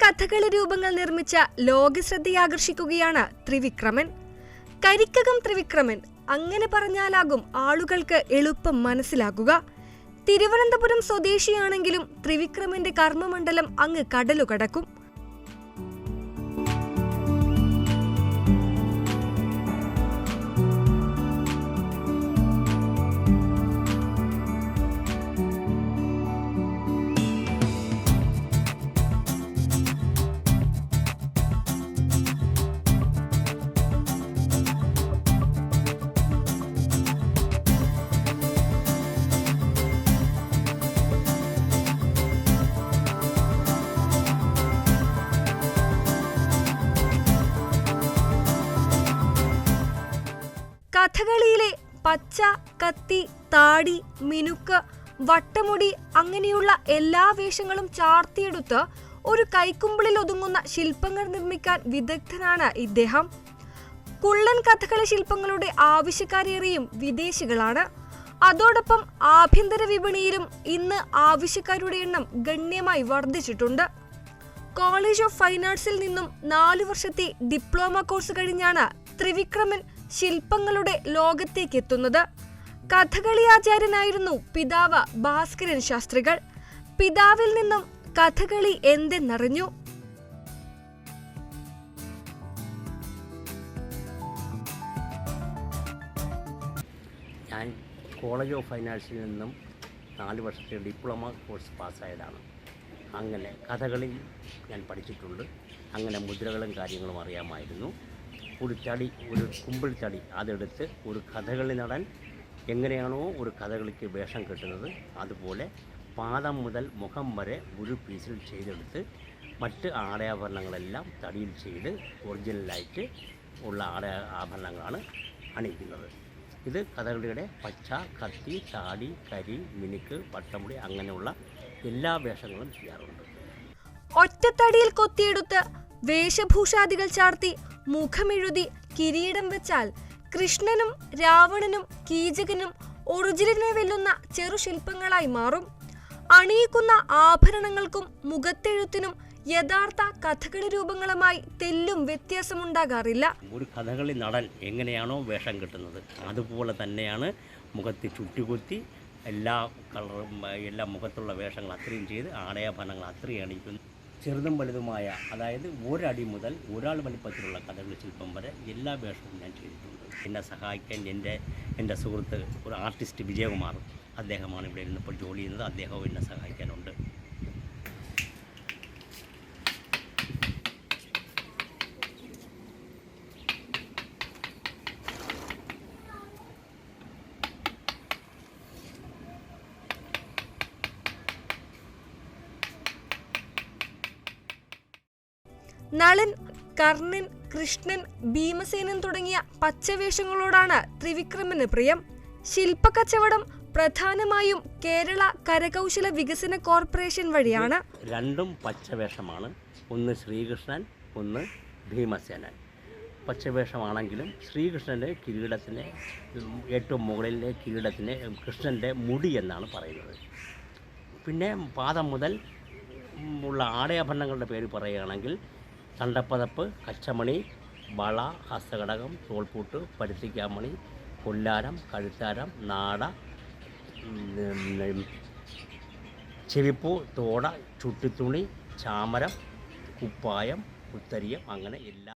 കഥകളി രൂപങ്ങൾ നിർമ്മിച്ച ലോകശ്രദ്ധയാകർഷിക്കുകയാണ് ത്രിവിക്രമൻ. കരിക്കകം ത്രിവിക്രമൻ അങ്ങനെ പറഞ്ഞാലാകും ആളുകൾക്ക് എളുപ്പം മനസ്സിലാകുക തിരുവനന്തപുരം സ്വദേശിയാണെങ്കിലും ത്രിവിക്രമന്റെ കർമ്മമണ്ഡലം അങ്ങ് കടലു കടക്കും കഥകളിയിലെ പച്ച കത്തി താടി മിനുക്ക് വട്ടമുടി അങ്ങനെയുള്ള എല്ലാ വേഷങ്ങളും ചാർത്തിയെടുത്ത് ഒരു കൈക്കുമ്പിളിൽ ഒതുങ്ങുന്ന ശില്പങ്ങൾ നിർമ്മിക്കാൻ വിദഗ്ധനാണ് ഇദ്ദേഹം. കുള്ളൻ കഥകളി ശില്പങ്ങളുടെ ആവശ്യക്കാരേറെയും വിദേശികളാണ്. അതോടൊപ്പം ആഭ്യന്തര വിപണിയിലും ഇന്ന് ആവശ്യക്കാരുടെ എണ്ണം ഗണ്യമായി വർദ്ധിച്ചിട്ടുണ്ട്. കോളേജ് ഓഫ് ഫൈൻ ആർട്സിൽ നിന്നും നാലു വർഷത്തെ ഡിപ്ലോമ കോഴ്സ് കഴിഞ്ഞാണ് ത്രിവിക്രമൻ ശില്പങ്ങളുടെ ലോകത്തേക്ക് എത്തുന്നത് കഥകളി ആചാര്യനായിരുന്നു പിതാവ് ഭാസ്കരൻ ശാസ്ത്രികൾ. പിതാവിൽ നിന്നും കഥകളി എന്തെന്നറിഞ്ഞു? ഞാൻ കോളേജ് ഓഫ് ആർട്സിൽ നിന്നും നാല് വർഷത്തെ ഡിപ്ലോമ കോഴ്സ് പാസ്സായതാണ്. അങ്ങനെ കഥകളി ഞാൻ പഠിച്ചിട്ടുണ്ട്. അങ്ങനെ മുദ്രകളും കാര്യങ്ങളും അറിയാമായിരുന്നു. ഒരു തടി ഒരു കുമ്പിൾ തടി അതെടുത്ത് ഒരു കഥകളി നടൻ എങ്ങനെയാണോ ഒരു കഥകളിക്ക് വേഷം കെട്ടുന്നത് അതുപോലെ പാദം മുതൽ മുഖം വരെ ഒരു പീസിൽ ചെയ്തെടുത്ത് മറ്റ് ആടയാഭരണങ്ങളെല്ലാം തടിയിൽ ചെയ്ത് ഒറിജിനലായിട്ട് ഉള്ള ആട ആഭരണങ്ങളാണ് അണിയിക്കുന്നത്. ഇത് കഥകളിയുടെ പച്ച കത്തി താടി കരി മിനുക്ക് പട്ടമുടി അങ്ങനെയുള്ള എല്ലാ വേഷങ്ങളും ചെയ്യാറുണ്ട്. ഒറ്റത്തടിയിൽ കൊത്തിയെടുത്ത് വേഷഭൂഷാദികൾ ചാർത്തി മുഖമെഴുതി കിരീടം വെച്ചാൽ കൃഷ്ണനും രാവണനും കീചകനും ഒറിജിനലിനെ വെല്ലുന്ന ചെറുശില്പങ്ങളായി മാറും. അണിയിക്കുന്ന ആഭരണങ്ങൾക്കും മുഖത്തെഴുത്തിനും യഥാർത്ഥ കഥകളി രൂപങ്ങളുമായി തെല്ലും വ്യത്യാസമുണ്ടാകാറില്ല. ഒരു കഥകളി നടൻ എങ്ങനെയാണോ വേഷം കിട്ടുന്നത് അതുപോലെ തന്നെയാണ് മുഖത്ത് ചുട്ടികുത്തി എല്ലാ കളറും എല്ലാ മുഖത്തുള്ള വേഷങ്ങൾ അത്രയും ചെയ്ത് ആടയാഭരണങ്ങൾ അത്രയും അണിയിക്കുന്നു. ചെറുതും വലുതുമായ അതായത് ഒരടി മുതൽ ഒരാൾ വലിപ്പത്തിലുള്ള കഥകളി ശില്പം വരെ എല്ലാ വേഷവും ഞാൻ ചെയ്തിട്ടുണ്ട്. എന്നെ സഹായിക്കാൻ എന്റെ എന്റെ സുഹൃത്ത് ഒരു ആർട്ടിസ്റ്റ് വിജയകുമാർ അദ്ദേഹമാണ് ഇവിടെ ഇരുന്നപ്പോൾ ജോലി ചെയ്യുന്നത്. അദ്ദേഹവും എന്നെ സഹായിക്കാനുണ്ട് നളൻ കർണൻ കൃഷ്ണൻ ഭീമസേനൻ തുടങ്ങിയ പച്ചവേഷങ്ങളോടാണ് ത്രിവിക്രമന് പ്രിയം. ശില്പക്കച്ചവടം പ്രധാനമായും കേരള കരകൗശല വികസന കോർപ്പറേഷൻ വഴിയാണ്. രണ്ടും പച്ചവേഷമാണ്. ഒന്ന് ശ്രീകൃഷ്ണൻ ഒന്ന് ഭീമസേനൻ. പച്ചവേഷമാണെങ്കിലും ശ്രീകൃഷ്ണന്റെ കിരീടത്തിന് ഏറ്റവും മുകളിലെ കിരീടത്തിന് കൃഷ്ണന്റെ മുടി എന്നാണ് പറയുന്നത്. പിന്നെ പാദം മുതൽ ഉള്ള ആടയാഭരണങ്ങളുടെ പേര് പറയുകയാണെങ്കിൽ തണ്ടപ്പതപ്പ് കച്ചമണി വള ഹസ്തഘടകം തോൾപൂട്ട് പരുത്തിക്കാമണി കൊല്ലാരം കഴുത്താരം നാട ചെവിപ്പൂ തോട ചുട്ടിത്തുണി ചാമരം കുപ്പായം ഉത്തരിയം അങ്ങനെ എല്ലാ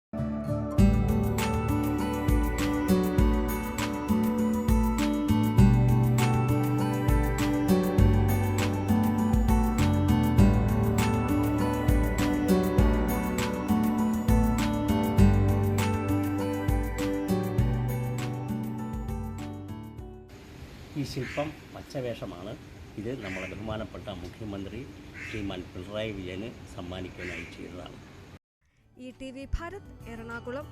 ഈ ശില്പം പച്ചവേഷമാണ്. ഇത് നമ്മളെ ബഹുമാനപ്പെട്ട മുഖ്യമന്ത്രി ശ്രീമാൻ പിണറായി വിജയന് സമ്മാനിക്കാനായി ചെയ്തതാണ്. E T V Bharat Ernakulam